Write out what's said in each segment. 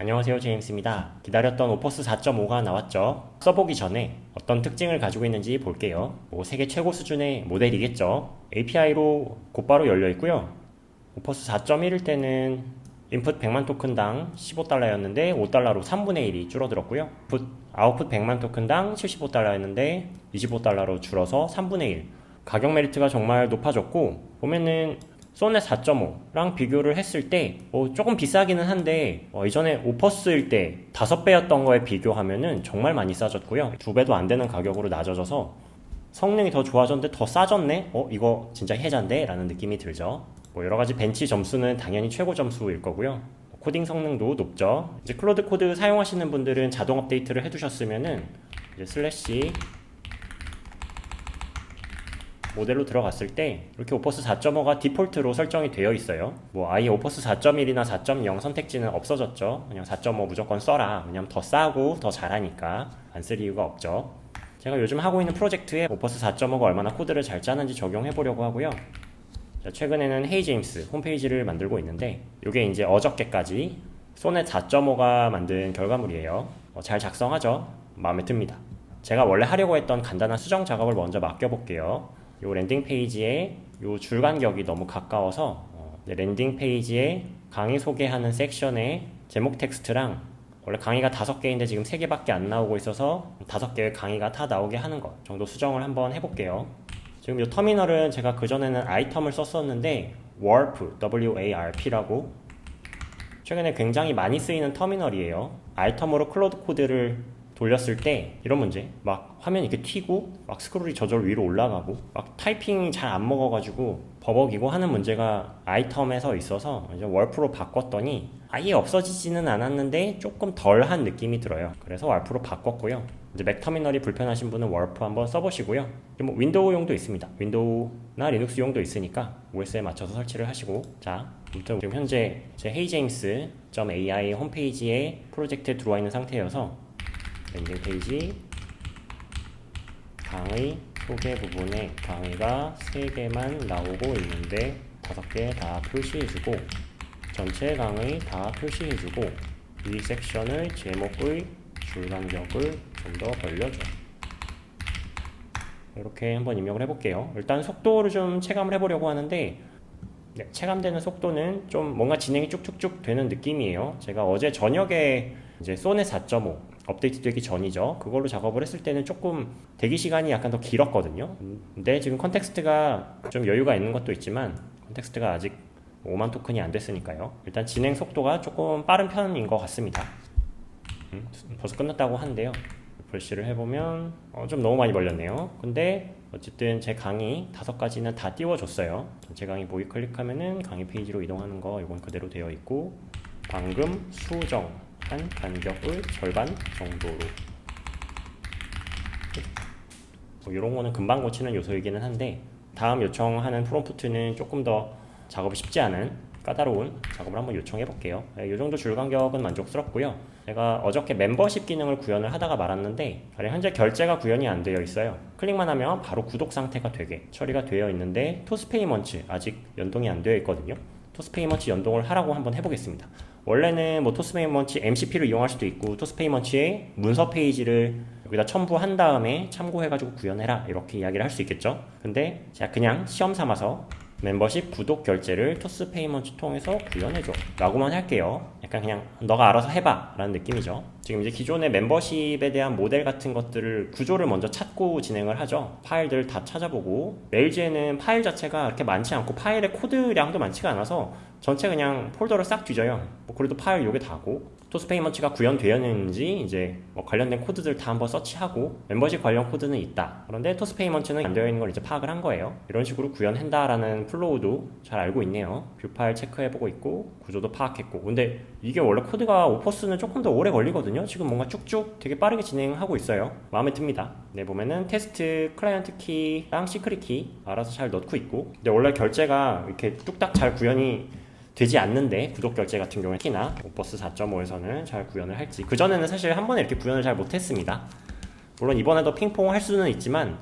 안녕하세요 제임스입니다. 기다렸던 오퍼스 4.5가 나왔죠. 써보기 전에 어떤 특징을 가지고 있는지 볼게요. 뭐 세계 최고 수준의 모델이겠죠. API로 곧바로 열려 있고요. 오퍼스 4.1일 때는 인풋 100만 토큰당 15달러였는데 5달러로 3분의 1이 줄어들었고요. 풋, 아웃풋 100만 토큰당 75달러였는데 25달러로 줄어서 3분의 1. 가격 메리트가 정말 높아졌고 보면은 소넷 4.5랑 비교를 했을 때 어, 조금 비싸기는 한데 어, 이전에 오퍼스일 때 5배였던 거에 비교하면은 정말 많이 싸졌고요. 2배도 안 되는 가격으로 낮아져서 성능이 더 좋아졌는데 더 싸졌네? 어 이거 진짜 해잔데? 라는 느낌이 들죠. 뭐 여러 가지 벤치 점수는 당연히 최고 점수일 거고요. 코딩 성능도 높죠. 이제 클로드 코드 사용하시는 분들은 자동 업데이트를 해두셨으면은 이제 슬래시 모델로 들어갔을 때 이렇게 오퍼스 4.5가 디폴트로 설정이 되어 있어요. 뭐 아예 오퍼스 4.1이나 4.0 선택지는 없어졌죠. 그냥 4.5 무조건 써라. 왜냐면 더 싸고 더 잘하니까 안 쓸 이유가 없죠. 제가 요즘 하고 있는 프로젝트에 오퍼스 4.5가 얼마나 코드를 잘 짜는지 적용해 보려고 하고요. 자, 최근에는 헤이 제임스 홈페이지를 만들고 있는데 이게 이제 어저께까지 소넷 4.5가 만든 결과물이에요. 어, 잘 작성하죠? 마음에 듭니다. 제가 원래 하려고 했던 간단한 수정 작업을 먼저 맡겨볼게요. 요 랜딩 페이지에 요 줄 간격이 너무 가까워서 어, 네, 랜딩 페이지에 강의 소개하는 섹션에 제목 텍스트랑 원래 강의가 다섯 개인데 지금 세 개밖에 안 나오고 있어서 다섯 개의 강의가 다 나오게 하는 것 정도 수정을 한번 해볼게요. 지금 이 터미널은 제가 그전에는 아이템을 썼었는데 warp, W-A-R-P라고 최근에 굉장히 많이 쓰이는 터미널이에요. 아이템으로 클로드 코드를 돌렸을 때 이런 문제 막 화면 이렇게 튀고 막 스크롤이 저절로 위로 올라가고 막 타이핑이 잘 안 먹어가지고 버벅이고 하는 문제가 아이템에서 있어서 이제 월프로 바꿨더니 아예 없어지지는 않았는데 조금 덜한 느낌이 들어요. 그래서 월프로 바꿨고요. 이제 맥 터미널이 불편하신 분은 월프 한번 써보시고요. 뭐 윈도우용도 있습니다. 윈도우나 리눅스용도 있으니까 OS에 맞춰서 설치를 하시고 자 아무튼 지금 현재 제 헤이제임스.ai 홈페이지에 프로젝트에 들어와 있는 상태여서 랜딩 페이지. 강의 소개 부분에 강의가 3개만 나오고 있는데 5개 다 표시해주고 전체 강의 다 표시해주고 이 섹션의 제목의 줄간격을 좀 더 벌려줘. 이렇게 한번 입력을 해볼게요. 일단 속도를 좀 체감을 해보려고 하는데 네, 체감되는 속도는 좀 뭔가 진행이 쭉쭉쭉 되는 느낌이에요. 제가 어제 저녁에 이제 소넷 4.5 업데이트 되기 전이죠. 그걸로 작업을 했을 때는 조금 대기 시간이 약간 더 길었거든요. 근데 지금 컨텍스트가 좀 여유가 있는 것도 있지만 컨텍스트가 아직 5만 토큰이 안 됐으니까요. 일단 진행 속도가 조금 빠른 편인 것 같습니다. 음, 벌써 끝났다고 하는데요. 불시를 해보면 어, 좀 너무 많이 벌렸네요. 근데 어쨌든 제 강의 다섯 가지는 다 띄워줬어요. 전체 강의 보기 클릭하면은 강의 페이지로 이동하는 거 이건 그대로 되어 있고 방금 수정 한 간격을 절반 정도로. 뭐 이런 거는 금방 고치는 요소이기는 한데 다음 요청하는 프롬프트는 조금 더 작업이 쉽지 않은 까다로운 작업을 한번 요청해 볼게요. 이 정도 줄 간격은 만족스럽고요. 제가 어저께 멤버십 기능을 구현을 하다가 말았는데 현재 결제가 구현이 안 되어 있어요. 클릭만 하면 바로 구독 상태가 되게 처리가 되어 있는데 토스페이먼츠 아직 연동이 안 되어 있거든요. 토스페이먼츠 연동을 하라고 한번 해보겠습니다 원래는 뭐 토스 페이먼치 MCP를 이용할 수도 있고 토스 페이먼치의 문서 페이지를 여기다 첨부한 다음에 참고해가지고 구현해라 이렇게 이야기를 할 수 있겠죠. 근데 제가 그냥 시험 삼아서 멤버십 구독 결제를 토스 페이먼치 통해서 구현해줘 라고만 할게요. 약간 그냥 너가 알아서 해봐 라는 느낌이죠. 지금 이제 기존의 멤버십에 대한 모델 같은 것들을 구조를 먼저 찾고 진행을 하죠. 파일들을 다 찾아보고 메일즈에는 파일 자체가 그렇게 많지 않고 파일의 코드량도 많지가 않아서 전체 그냥 폴더를 싹 뒤져요. 뭐 그래도 파일 요게 다고. 토스페이먼치가 구현되었는지 이제 뭐 관련된 코드들 다 한번 서치하고 멤버십 관련 코드는 있다. 그런데 토스페이먼치는 안 되어 있는 걸 이제 파악을 한 거예요. 이런 식으로 구현한다라는 플로우도 잘 알고 있네요. 뷰 파일 체크해보고 있고 구조도 파악했고. 근데 이게 원래 코드가 오퍼스는 조금 더 오래 걸리거든요. 지금 뭔가 쭉쭉 되게 빠르게 진행하고 있어요. 마음에 듭니다. 네 보면은 테스트 클라이언트 키랑 시크릿 키 알아서 잘 넣고 있고. 근데 원래 결제가 이렇게 뚝딱 잘 구현이 되지 않는데 구독 결제 같은 경우에 특히나 오버스 4.5에서는 잘 구현을 할지 그 전에는 사실 한 번에 이렇게 구현을 잘 못했습니다 물론 이번에도 핑퐁 할 수는 있지만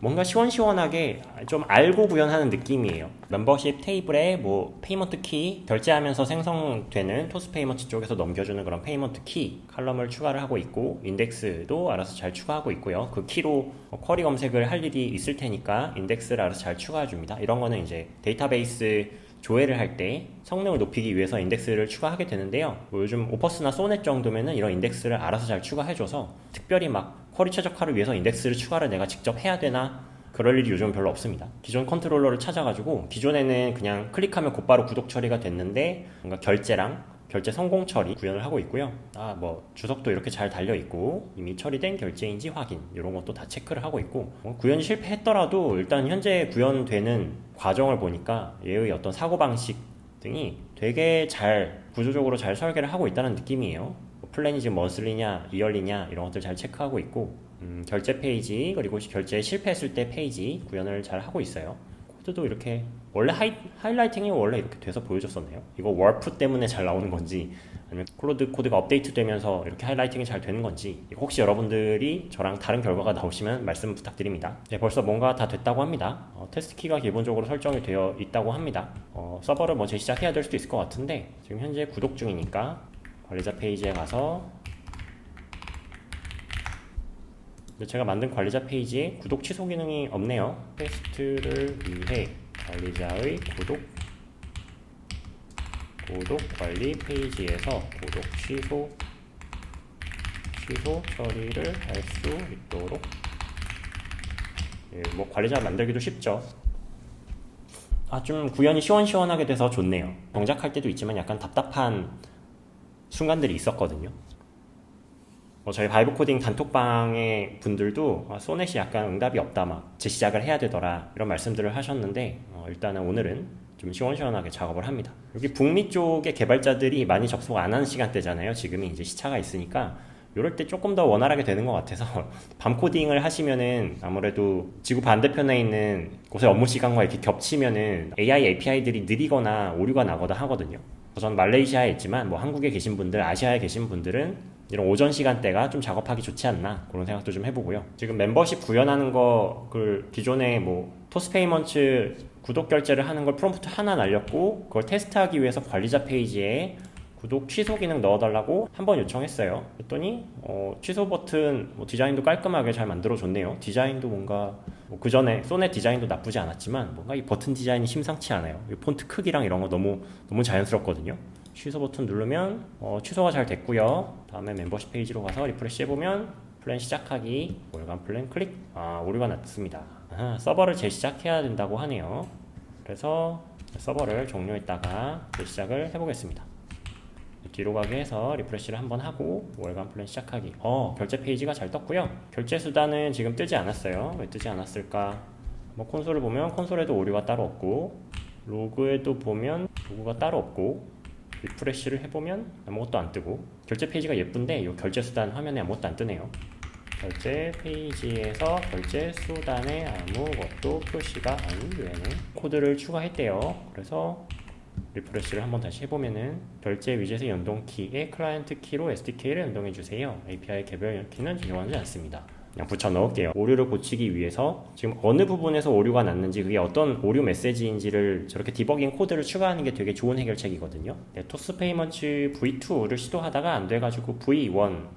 뭔가 시원시원하게 좀 알고 구현하는 느낌이에요. 멤버십 테이블에 뭐 페이먼트 키 결제하면서 생성되는 토스 페이먼트 쪽에서 넘겨주는 그런 페이먼트 키 칼럼을 추가를 하고 있고 인덱스도 알아서 잘 추가하고 있고요. 그 키로 뭐 쿼리 검색을 할 일이 있을 테니까 인덱스를 알아서 잘 추가해 줍니다. 이런 거는 이제 데이터베이스 조회를 할 때 성능을 높이기 위해서 인덱스를 추가하게 되는데요. 뭐 요즘 오퍼스나 소넷 정도면은 이런 인덱스를 알아서 잘 추가해줘서 특별히 막 쿼리 최적화를 위해서 인덱스를 추가를 내가 직접 해야 되나 그럴 일이 요즘 별로 없습니다. 기존 컨트롤러를 찾아가지고 기존에는 그냥 클릭하면 곧바로 구독 처리가 됐는데 뭔가 결제랑 결제 성공 처리 구현을 하고 있고요. 아, 뭐 주석도 이렇게 잘 달려 있고 이미 처리된 결제인지 확인 이런 것도 다 체크를 하고 있고 뭐 구현이 실패했더라도 일단 현재 구현되는 과정을 보니까 얘의 어떤 사고 방식 등이 되게 잘 구조적으로 잘 설계를 하고 있다는 느낌이에요. 뭐 플랜이 지금 먼슬리냐 이얼리냐 이런 것들 잘 체크하고 있고 음, 결제 페이지 그리고 결제 실패했을 때 페이지 구현을 잘 하고 있어요. 코드도 이렇게 원래 하이, 하이라이팅이 원래 이렇게 돼서 보여줬었네요. 이거 월프 때문에 잘 나오는 건지 아니면 클로드 코드가 업데이트 되면서 이렇게 하이라이팅이 잘 되는 건지 혹시 여러분들이 저랑 다른 결과가 나오시면 말씀 부탁드립니다. 네, 벌써 뭔가 다 됐다고 합니다. 어, 테스트 키가 기본적으로 설정이 되어 있다고 합니다. 어, 서버를 뭐 재시작해야 될 수도 있을 것 같은데 지금 현재 구독 중이니까 관리자 페이지에 가서 근데 제가 만든 관리자 페이지에 구독 취소 기능이 없네요. 테스트를 위해 관리자의 구독 구독 관리 페이지에서 구독 취소 취소 처리를 할 수 있도록 예, 뭐 관리자 만들기도 쉽죠. 아 좀 구현이 시원시원하게 돼서 좋네요. 동작할 때도 있지만 약간 답답한 순간들이 있었거든요. 뭐 저희 바이브 코딩 단톡방의 분들도 아, 소넷이 약간 응답이 없다 막 재시작을 해야 되더라 이런 말씀들을 하셨는데 어, 일단은 오늘은 좀 시원시원하게 작업을 합니다. 여기 북미 쪽의 개발자들이 많이 접속 안 하는 시간대잖아요. 지금이 이제 시차가 있으니까 이럴 때 조금 더 원활하게 되는 것 같아서 밤 코딩을 하시면은 아무래도 지구 반대편에 있는 곳의 업무 시간과 이렇게 겹치면은 AI API들이 느리거나 오류가 나거나 하거든요. 전 말레이시아에 있지만 뭐 한국에 계신 분들, 아시아에 계신 분들은 이런 오전 시간대가 좀 작업하기 좋지 않나 그런 생각도 좀 해보고요. 지금 멤버십 구현하는 거그 기존에 뭐 토스페이먼트 구독 결제를 하는 걸 프롬프트 하나 날렸고 그걸 테스트하기 위해서 관리자 페이지에 구독 취소 기능 넣어달라고 한 번 요청했어요. 그랬더니 어, 취소 버튼 뭐 디자인도 깔끔하게 잘 만들어줬네요. 디자인도 뭔가 뭐 그 전에 소넷 디자인도 나쁘지 않았지만 뭔가 이 버튼 디자인이 심상치 않아요. 이 폰트 크기랑 이런 거 너무 너무 자연스럽거든요. 취소 버튼 누르면 어, 취소가 잘 됐고요. 다음에 멤버십 페이지로 가서 리프레시 해보면 플랜 시작하기 월간 플랜 클릭 아 오류가 났습니다. 아, 서버를 재시작해야 된다고 하네요. 그래서 서버를 종료했다가 재시작을 해보겠습니다. 뒤로 가게 해서 리프레시를 한번 하고 월간 플랜 시작하기 어 결제 페이지가 잘 떴고요 결제 수단은 지금 뜨지 않았어요 왜 뜨지 않았을까 뭐 콘솔을 보면 콘솔에도 오류가 따로 없고 로그에도 보면 로그가 따로 없고 리프레시를 해보면 아무것도 안 뜨고 결제 페이지가 예쁜데 이 결제 수단 화면에 아무것도 안 뜨네요 결제 페이지에서 결제 수단에 아무것도 표시가 안 되는 코드를 추가했대요 그래서 리프레시를 한번 다시 해보면은 결제 위젯의 연동 키에 클라이언트 키로 SDK를 연동해 주세요. API 개별 키는 적용하지 않습니다. 그냥 붙여 넣을게요. 오류를 고치기 위해서 지금 어느 부분에서 오류가 났는지 그게 어떤 오류 메시지인지를 저렇게 디버깅 코드를 추가하는 게 되게 좋은 해결책이거든요. 네, 토스 페이먼트 V2를 시도하다가 안 돼가지고 V1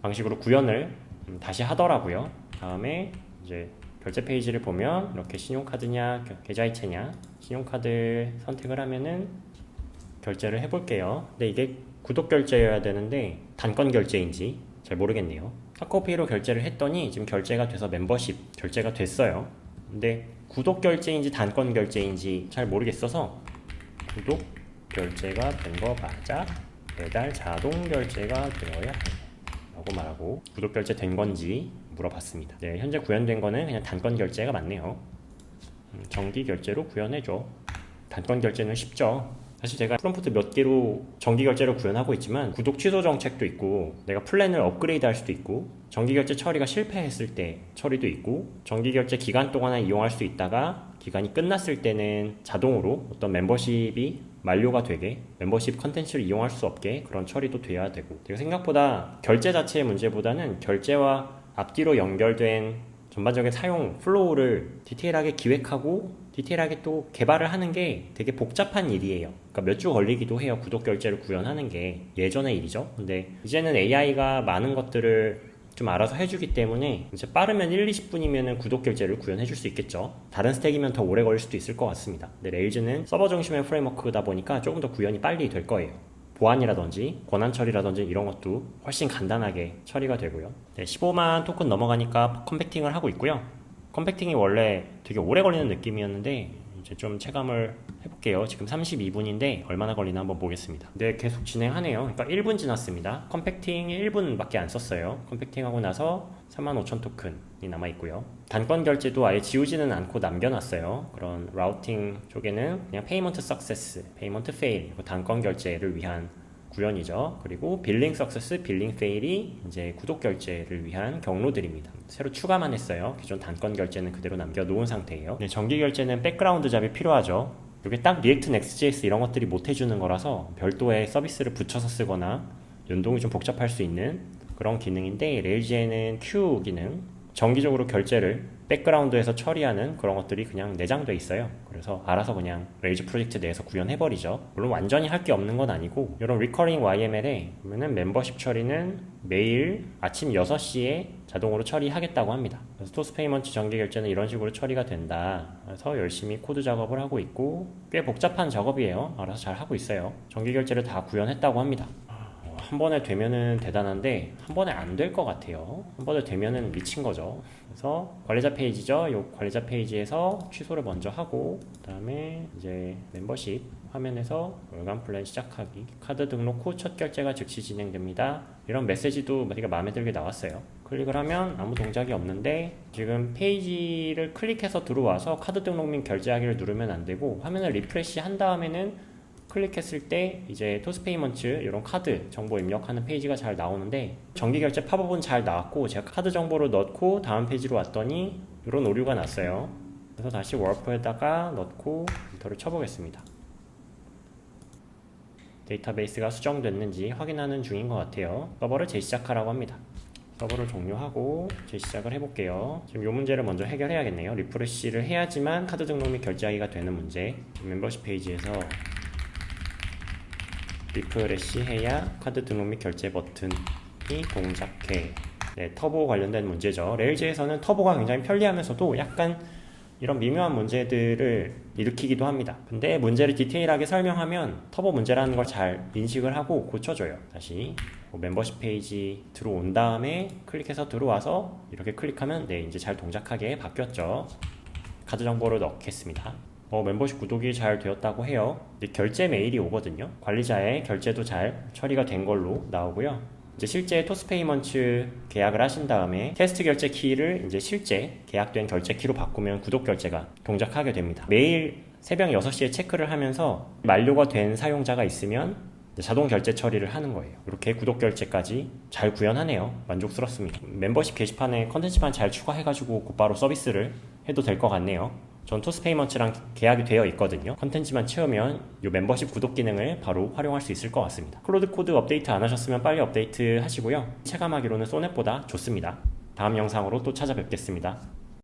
방식으로 구현을 음, 다시 하더라고요. 다음에 이제 결제 페이지를 보면 이렇게 신용카드냐 계좌이체냐 신용카드 선택을 하면은 결제를 해볼게요. 근데 이게 구독 결제여야 되는데 단건 결제인지 잘 모르겠네요. 카카오페이로 결제를 했더니 지금 결제가 돼서 멤버십 결제가 됐어요. 근데 구독 결제인지 단건 결제인지 잘 모르겠어서 구독 결제가 된 거 맞아? 매달 자동 결제가 되어야 해. 라고 말하고 구독 결제 된 건지 물어봤습니다. 네, 현재 구현된 거는 그냥 단건 결제가 맞네요. 음, 정기 결제로 구현해줘. 단건 결제는 쉽죠. 사실 제가 프롬프트 몇 개로 정기 결제로 구현하고 있지만 구독 취소 정책도 있고 내가 플랜을 업그레이드 할 수도 있고 정기 결제 처리가 실패했을 때 처리도 있고 정기 결제 기간 동안에 이용할 수 있다가 기간이 끝났을 때는 자동으로 어떤 멤버십이 만료가 되게 멤버십 컨텐츠를 이용할 수 없게 그런 처리도 돼야 되고 제가 생각보다 결제 자체의 문제보다는 결제와 앞뒤로 연결된 전반적인 사용 플로우를 디테일하게 기획하고 디테일하게 또 개발을 하는 게 되게 복잡한 일이에요. 그러니까 몇 주 걸리기도 해요. 구독 결제를 구현하는 게 예전의 일이죠. 근데 이제는 AI가 많은 것들을 좀 알아서 해주기 때문에 이제 빠르면 1, 20분이면 구독 결제를 구현해 줄 수 있겠죠. 다른 스택이면 더 오래 걸릴 수도 있을 것 같습니다. 근데 레일즈는 서버 중심의 프레임워크다 보니까 조금 더 구현이 빨리 될 거예요. 보안이라든지 권한 처리라든지 이런 것도 훨씬 간단하게 처리가 되고요. 네, 15만 토큰 넘어가니까 컴팩팅을 하고 있고요. 컴팩팅이 원래 되게 오래 걸리는 느낌이었는데 이제 좀 체감을 해볼게요. 지금 32분인데 얼마나 걸리나 한번 보겠습니다. 네, 계속 진행하네요. 그러니까 1분 지났습니다. 컴팩팅이 1분밖에 안 썼어요. 컴팩팅하고 나서 35,000 토큰이 남아 있고요. 단건 결제도 아예 지우지는 않고 남겨놨어요. 그런 라우팅 쪽에는 그냥 페이먼트 석세스, 페이먼트 페일, 단건 결제를 위한 구현이죠. 그리고 빌링 석세스, 빌링 페일이 이제 구독 결제를 위한 경로들입니다. 새로 추가만 했어요. 기존 단건 결제는 그대로 남겨놓은 상태예요. 네, 정기 결제는 백그라운드 잡이 필요하죠. 이게 딱 리액트 넥스트JS 이런 것들이 못 해주는 거라서 별도의 서비스를 붙여서 쓰거나 연동이 좀 복잡할 수 있는 그런 기능인데 레일즈에는 Q 기능 정기적으로 결제를 백그라운드에서 처리하는 그런 것들이 그냥 내장돼 있어요. 그래서 알아서 그냥 레일즈 프로젝트 내에서 구현해버리죠. 물론 완전히 할 게 없는 건 아니고 이런 리커링 YML에 보면은 멤버십 처리는 매일 아침 6시에 자동으로 처리하겠다고 합니다. 그래서 토스 페이먼트 정기 결제는 이런 식으로 처리가 된다. 그래서 열심히 코드 작업을 하고 있고 꽤 복잡한 작업이에요. 알아서 잘 하고 있어요. 정기 결제를 다 구현했다고 합니다. 어, 한 번에 되면은 대단한데 한 번에 안 될 것 같아요. 한 번에 되면은 미친 거죠. 그래서 관리자 페이지죠. 요 관리자 페이지에서 취소를 먼저 하고 그다음에 이제 멤버십 화면에서 월간 플랜 시작하기 카드 등록 후 첫 결제가 즉시 진행됩니다. 이런 메시지도 되게 마음에 들게 나왔어요. 클릭을 하면 아무 동작이 없는데 지금 페이지를 클릭해서 들어와서 카드 등록 및 결제하기를 누르면 안 되고 화면을 리프레시 한 다음에는 클릭했을 때 이제 토스페이먼트 이런 카드 정보 입력하는 페이지가 잘 나오는데 정기 결제 팝업은 잘 나왔고 제가 카드 정보를 넣고 다음 페이지로 왔더니 이런 오류가 났어요. 그래서 다시 워프에다가 넣고 엔터를 쳐보겠습니다. 데이터베이스가 수정됐는지 확인하는 중인 것 같아요. 서버를 재시작하라고 합니다. 서버를 종료하고 재시작을 해볼게요. 지금 이 문제를 먼저 해결해야겠네요. 리프레시를 해야지만 카드 등록 및 결제하기가 되는 문제. 멤버십 페이지에서 리프레시 해야 카드 등록 및 결제 버튼이 동작해. 네, 터보 관련된 문제죠. 레일즈에서는 터보가 굉장히 편리하면서도 약간 이런 미묘한 문제들을 일으키기도 합니다. 근데 문제를 디테일하게 설명하면 터보 문제라는 걸 잘 인식을 하고 고쳐줘요. 다시 뭐 멤버십 페이지 들어온 다음에 클릭해서 들어와서 이렇게 클릭하면 네 이제 잘 동작하게 바뀌었죠. 카드 정보를 넣겠습니다. 어, 멤버십 구독이 잘 되었다고 해요. 결제 메일이 오거든요. 관리자의 결제도 잘 처리가 된 걸로 나오고요. 이제 실제 토스페이먼트 계약을 하신 다음에 테스트 결제 키를 이제 실제 계약된 결제 키로 바꾸면 구독 결제가 동작하게 됩니다. 매일 새벽 6시에 체크를 하면서 만료가 된 사용자가 있으면 자동 결제 처리를 하는 거예요. 이렇게 구독 결제까지 잘 구현하네요. 만족스럽습니다. 멤버십 게시판에 컨텐츠만 잘 추가해가지고 곧바로 서비스를 해도 될 것 같네요. 전 토스페이먼트랑 계약이 되어 있거든요. 컨텐츠만 채우면 이 멤버십 구독 기능을 바로 활용할 수 있을 것 같습니다. 클로드 코드 업데이트 안 하셨으면 빨리 업데이트 하시고요. 체감하기로는 소넷보다 좋습니다. 다음 영상으로 또 찾아뵙겠습니다.